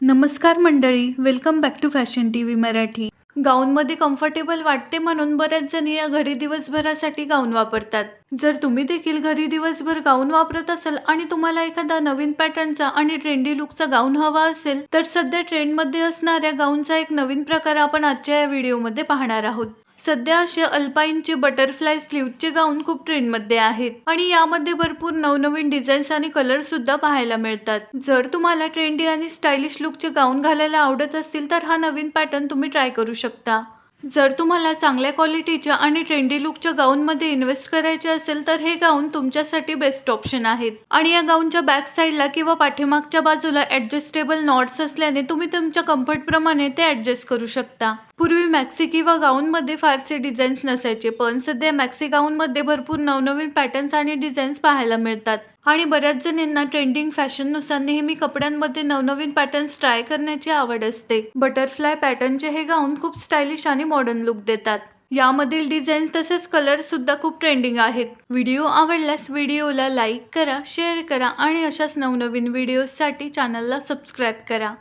नमस्कार मंडळी welcome back to fashion T V Marathi. गाऊनमध्ये comfortable वाटते म्हणून बऱ्याच जणी या घरी दिवसभरासाठी गाऊन वापरतात. जर तुम्ही देखील घरी दिवसभर गाऊन वापरत असाल आणि तुम्हाला एखादा नवीन पॅटर्नचा आणि ट्रेंडी लुकचा गाऊन हवा असेल तर सध्या ट्रेंडमध्ये असणाऱ्या गाऊनचा एक नवीन प्रकार आपण आजच्या या व्हिडिओमध्ये पाहणार आहोत. सध्या असे अल्पाईनचे बटरफ्लाय स्लीवचे गाऊन खूप ट्रेंडमध्ये आहेत. आणि यामध्ये भरपूर नवनवीन डिझाईन्स आणि कलर सुद्धा पाहायला मिळतात. जर तुम्हाला ट्रेंडी आणि स्टायलिश लुकचे गाऊन घालायला आवडत असतील तर हा नवीन पॅटर्न तुम्ही ट्राय करू शकता. जर तुम्हाला चांगल्या क्वालिटीच्या आणि ट्रेंडी लुकच्या गाऊनमध्ये इन्व्हेस्ट करायचे असेल तर हे गाऊन तुमच्यासाठी बेस्ट ऑप्शन आहेत. आणि या गाऊनच्या बॅक साईडला किंवा पाठीमागच्या बाजूला ॲडजस्टेबल नॉट्स असल्याने तुम्ही तुमच्या कम्फर्टप्रमाणे ते ॲडजस्ट करू शकता. पूर्वी मॅक्सी किंवा गाऊनमध्ये फारसे डिझाईन्स नसायचे पण सध्या मॅक्सी गाऊनमध्ये भरपूर नवनवीन पॅटर्न्स आणि डिझाईन्स पाहायला मिळतात. आणि बऱ्याच जणींना ट्रेंडिंग फॅशननुसार नेहमी कपड्यांमध्ये नवनवीन पॅटर्न्स ट्राय करण्याची आवड असते. बटरफ्लाय पॅटर्नचे हे गाऊन खूप स्टायलिश आणि मॉडर्न लुक देतात. यामधील डिझाईन तसेच कलर सुद्धा खूप ट्रेंडिंग आहेत. व्हिडिओ आवडल्यास व्हिडिओला लाईक करा शेअर करा आणि अशाच नवनवीन व्हिडिओसाठी चॅनलला सबस्क्राईब करा.